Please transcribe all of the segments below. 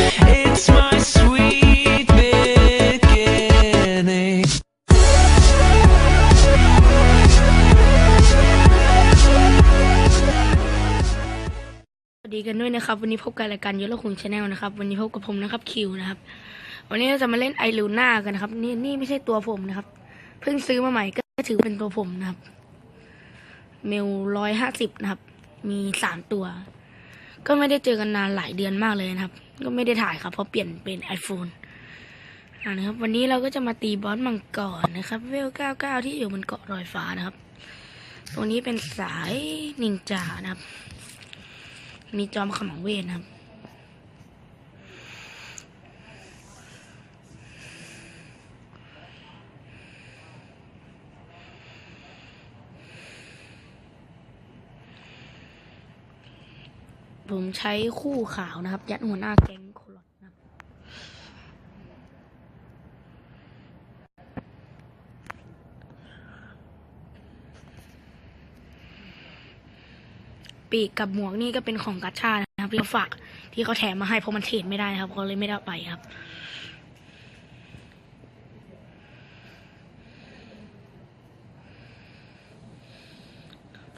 ดีกันด้วยนะครับ วันนี้พบกับรายการยศละคุงชาแนลนะครับ วันนี้พบกับผมนะครับคิวนะครับ วันนี้เราจะมาเล่นไอลูน่ากันนะครับ นี่นี่ไม่ใช่ตัวผมนะครับ เพิ่งซื้อมาใหม่ก็ถือเป็นตัวผมนะครับ เมลร้อยห้าสิบนะครับ มีสามตัว ก็ไม่ได้เจอกันนานหลายเดือนมากเลยนะครับ ก็ไม่ได้ถ่ายครับเพราะเปลี่ยนเป็น iPhone อ่านะครับ วันนี้เราก็จะมาตีบอสมังกรนะครับเวลเก้าเก้าที่อยู่บนเกาะลอยฟ้านะครับ ตรงนี้เป็นสายนินจานะครับ มีจอมขมังเวทนะครับ ผมใช้คู่ขาวนะครับ ยัดหัวหน้าแก๊งโคลอดนะปีกกับหมวกนี่ก็เป็นของกัชชานะครับที่เขาฝากที่เขาแถมมาให้เพราะมันเทรดไม่ได้นะครับเขาเลยไม่ได้ไปครับ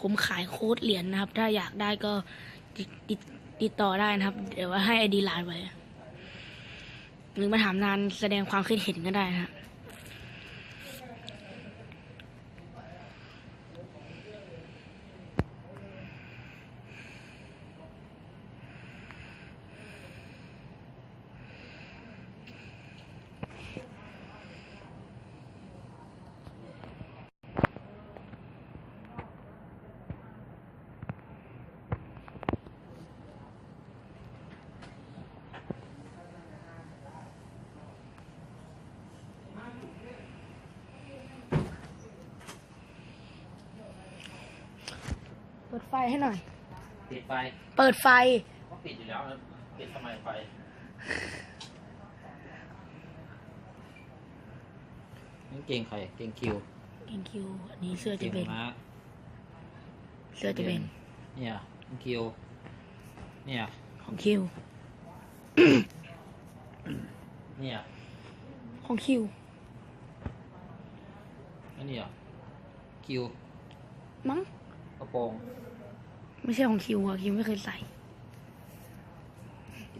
ผมขายโค้ดเหรียญนะครับ ถ้าอยากได้ก็ ติดติดต่อได้นะครับ เดี๋ยวว่าให้ไอดีไลน์ไว้หรือมาถามนานแสดงความคิดเห็นก็ได้นะฮะ ปิดไฟให้หน่อย ปิดไฟเปิดไฟ ก็ปิดอยู่แล้วนะปิดทำไมไฟนี่เก่งใครเก่งคิวเอ็นคิวอันนี้เสื้อจะเก่งเป็นมาเสื้อจะเป็นเนี่ยเก่งคิว เนี่ยของคิว เนี่ยของคิว อันนี้เหรอคิวมั้งก ระโปรงไม่ใช่ของคิวอะคิวไม่เคยใส่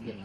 เย็น